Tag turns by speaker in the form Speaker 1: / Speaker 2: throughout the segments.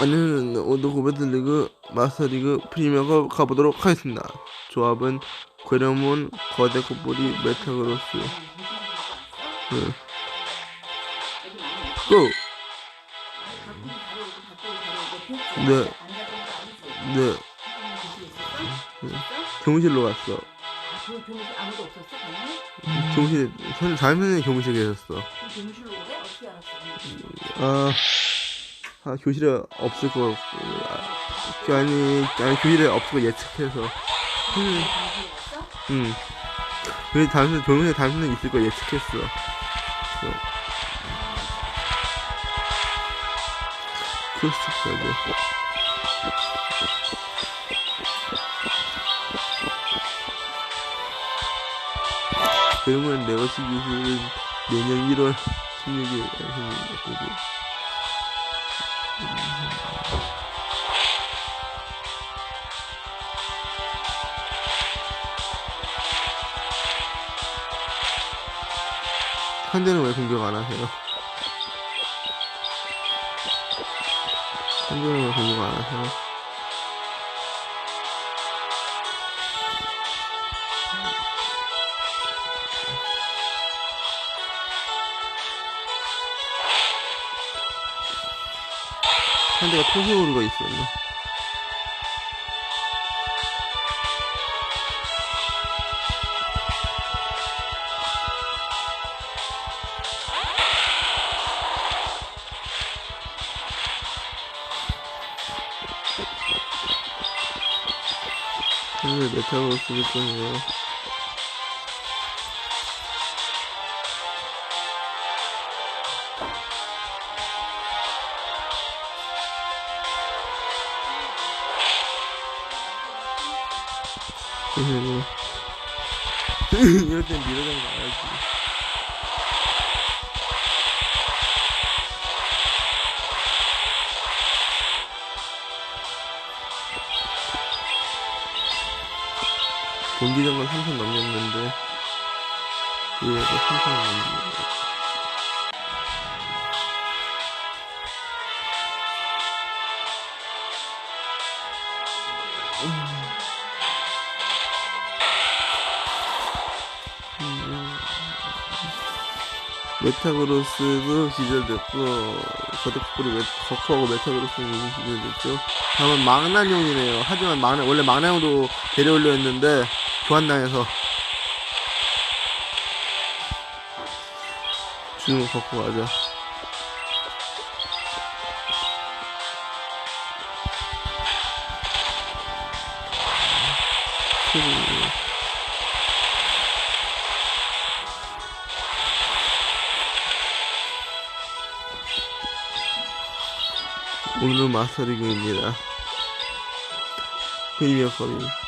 Speaker 1: 오늘은 오드 고베드 리그 마스터리그 프리미어가 가보도록 하겠습니다. 조합은 괴뢰몬, 거대 콧보리, 메타그로스. 네. 고! 네. 네. 교무실로 갔어.
Speaker 2: 그 교무실
Speaker 1: 선, 담임선생님 교무실에 계셨어. 아, 아 교실에 없을 거, 아, 아니, 아니, 교실에 없을 거 예측해서. 응. 왜 담임, 교무실에 담임선생님 있을 거 예측했어. 그래서. 크로스까지. 그러면 네거시 기술은 내년 1월 16일 생일이고 현재는 왜 공격 안 하세요? 현재는 왜 공격 안 하세요? 상대가 토시오르가 있었네. 오늘 메타로 거예요. 그리고 이럴 땐 밀어장 나야지. 본기장은 3선 넘겼는데 이래도 3선 넘겼는데. 메타그로스도 기절됐고 거대코뿔이 메, 거코하고 메타그로스는 기절됐죠. 다음은 망나뇽이네요. 하지만 망나, 원래 망나뇽도 데려오려 했는데 교환당해서 지금 갖고 가자 오늘 마스터리그입니다. 컵이.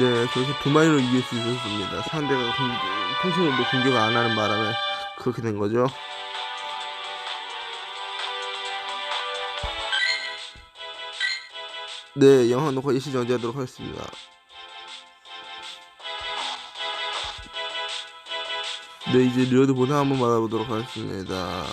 Speaker 1: 네, 그렇게 두 마리로 이길 수 있었습니다. 상대가 공, 통신으로 공격 안 하는 바람에 그렇게 된 거죠. 네, 영화 녹화 일시 정지하도록 하겠습니다. 네, 이제 리어드 보상 한번 받아보도록 하겠습니다.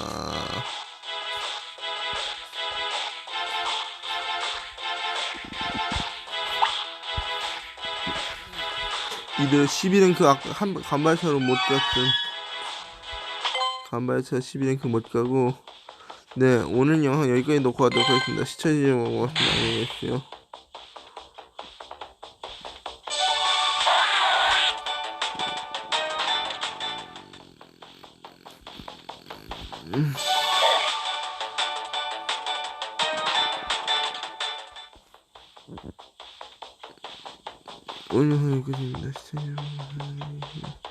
Speaker 1: 이들 12랭크 아까 한 간발차로 못 갔음. 간발차 12랭크 못 가고 네 오늘 영상 여기까지 놓고 가도록 하겠습니다. 시청해주셔서 고맙습니다. 안녕히 계십시오. 오늘 여기까지입니다. 시청해주셔서 감사합니다.